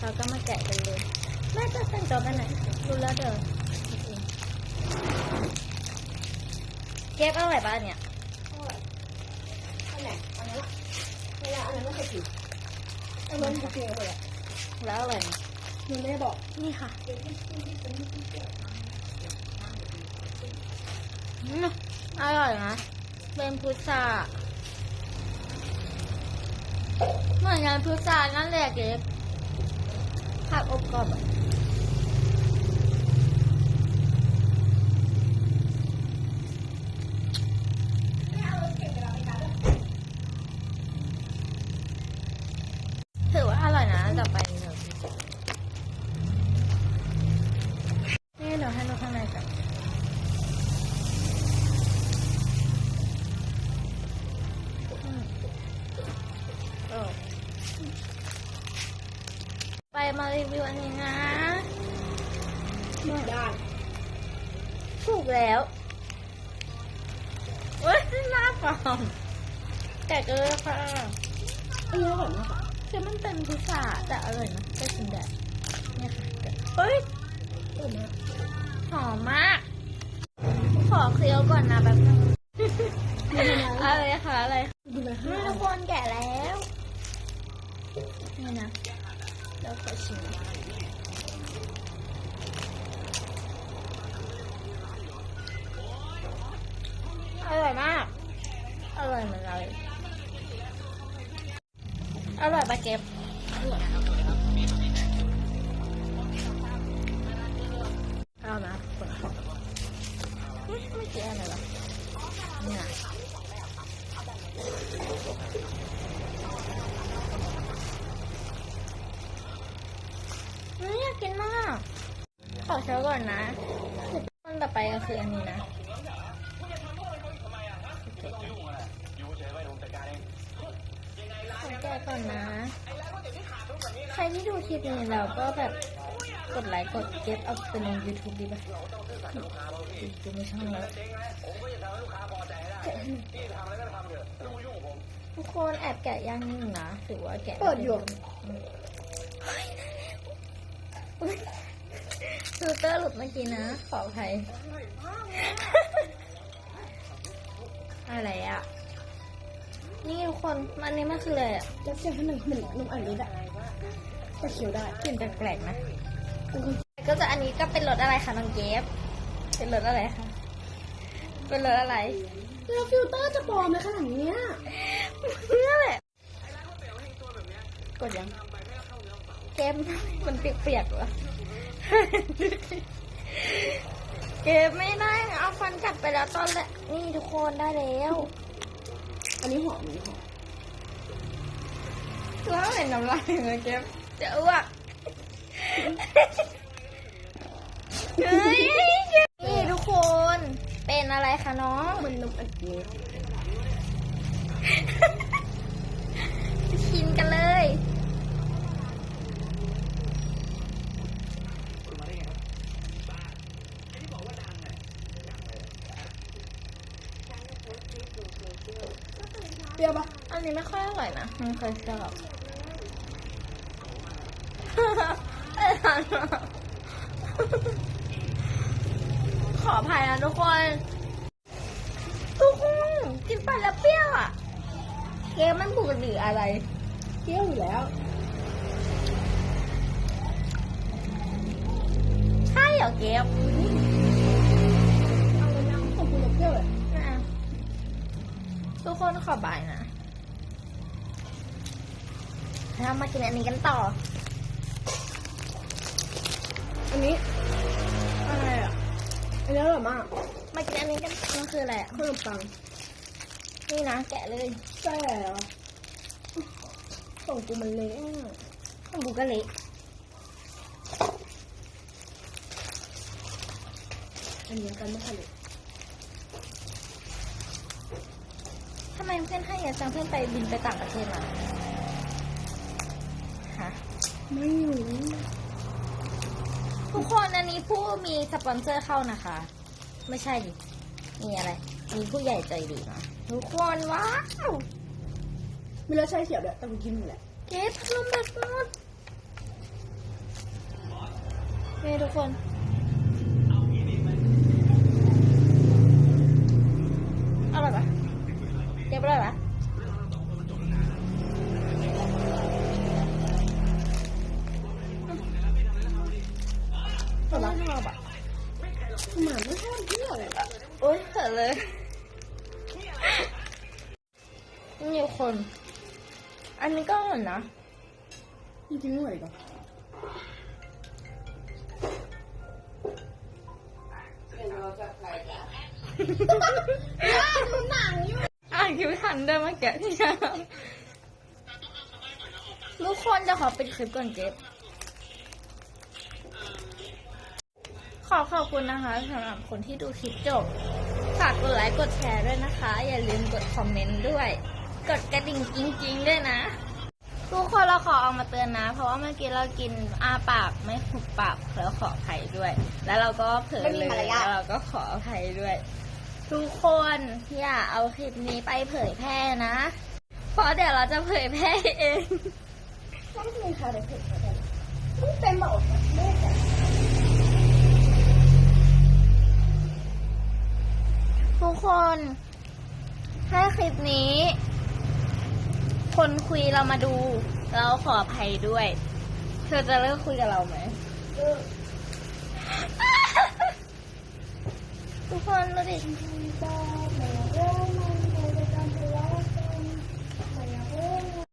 เราก็มาแกะกันเลยแม่จะแต่งตัวไปไหนรู้แล้วเด้อเก็บเอาอะไรบ้างเนี่ยอันไหนอันนั้นเวลาอันนั้นไม่เคยกินอันนั้นจะกินอะไรแล้วอะไรหนูไม่ได้บอกนี่ค่ะอืมอร่อยนะเป็นพุทราเหมือนงานพุทรานั่นแหละเก็บ ผักอบกรอบ ไปมารีวิวอันนี้นะไม่ได้ถูกแล้วเว้ยหน้าฟอมแต่ก็ค่ะอันนี้อร่อยมากอะคือมันเป็นพิซซ่าแต่อร่อยนะได้ชิมได้เนี่ยค่ะเฮ้ยอร่อยมากหอมมาก ขอเคี้ยวก่อนนะแป๊บนึงดูนะอะไรคะอะไรดูนะไม่ทุกคนแกะแล้วนี่นะ แล้วขอชิมอร่อยมาก อร่อยเหมือนเราอร่อยปะเก็บเอานะคนไม่ไม่เจออะไรหรอเนี่นะ อืมอยากกินมาก ขอ เช้าก่อนนะมันต่อไปก็คืออันนี้นะขอแกะก่อนนะ ใครที่ดูคลิปนี้แล้วก็แบบกดไลค์กดเก็บเอาไปลง YouTube ดีป่ะดูไม่ช่องแล้วแกะใช่ทุกคนแอบแกะย่างนิดนึงนะถือว่าแกะ เปิดอยู่ ฟิลเตอร์หลุดเมื่อกี้นะ ขออภัยอะไรอะ นี่ทุกคนมันนี้มันคืออะไรอะจะเสียงให้หนึ่งเหมือนนมอันนี้แหละจะเคี้ยวได้กลิ่นแปลกๆนะ ก็จะอันนี้ก็เป็นรสอะไรคะน้องเกฟเป็นรสอะไรคะ เป็นรสอะไรแล้วฟิลเตอร์จะปลอมไหมขนาดเนี้ยนี่แหละกดยัง เกมมันเปียกๆวะ เกมไม่ได้ เอาฟันกัดไปแล้วตอนแรกนี่ทุกคนได้แล้ว อันนี้หอมอันนี้หอมแล้วเห็นน้ำลายเลยเกมจะอ้วกเฮ้ยนี่ทุกคน เป็นอะไรคะน้อง มันนมอันนี้ชิมกันเลย เป รี้ยวปะอันนี้ไม่ค่อยอร่อยนะไม่ค่อยชอบขออภัยนะทุกคนทุกคนกินไปแล้วเปรี้ยวอะเกมมันปกติอะไรเปรี้ยวอยู่แล้ว ใช่เหรอเกม ทุกคนขอบายนะเรามากินอันนี้กันต่อ อันนี้อะไรอะ อันนี้อร่อยมาก มากินอันนี้กันมันคืออะไรอะขนมปัง นี่นะแกะเลยใช่แล้วของกูมันเละอะของบุกกะเละอันนี้กันไม่ค่อยเละ ทำไมเพื่อนให้เยอะจังเพื่อนไปบินไปต่างประเทศมาฮะไม่รู้ทุกคนอันนี้ผู้มีสปอนเซอร์เข้านะคะ ไม่ใช่ดิมีอะไร มีผู้ใหญ่ใจดีมาทุกคนว้าวมีรสชาติเขียวด้วยแต่กูกินหมดแหละเก็บพัดลมแบบหมดนี่ทุกคน อบอะหมาไม่ชอบเที่ยวเลยอะโอ๊ยเถอะเลยนี่คน อันนี้ก็อร่อยนะจริงๆอร่อยกว่าอ่านคิวทันด้วยเมื่อกี้ที่ฉันทุกคนจะขอปิดคลิปก่อนเก็บ ขอขอบคุณนะคะสำหรับคนที่ดูคลิปจบ ฝากกดไลค์กดแชร์ด้วยนะคะ อย่าลืมกดคอมเมนต์ด้วย กดกระดิ่งจริงๆด้วยนะ ทุกคนเราขอเอามาเตือนนะ เพราะว่าเมื่อกี้เรากินอาปากไม่หุบปากแล้วขออภัยด้วย แล้วเราก็เผลอเลยแล้วเราก็ขออภัยด้วย ทุกคนอย่าเอาคลิปนี้ไปเผยแพร่นะ เพราะเดี๋ยวเราจะเผยแพร่เองต้องมีค่ะเด็กเผ็ดอะไรไม่เป็นแบบไม่แต่ ทุกคน ถ้าคลิปนี้ คนคุยเรามาดู เราขออภัยด้วย เธอจะเลิกคุยกับเราไหมเออทุกคนดูดิบ้าเหมือนเดิมมา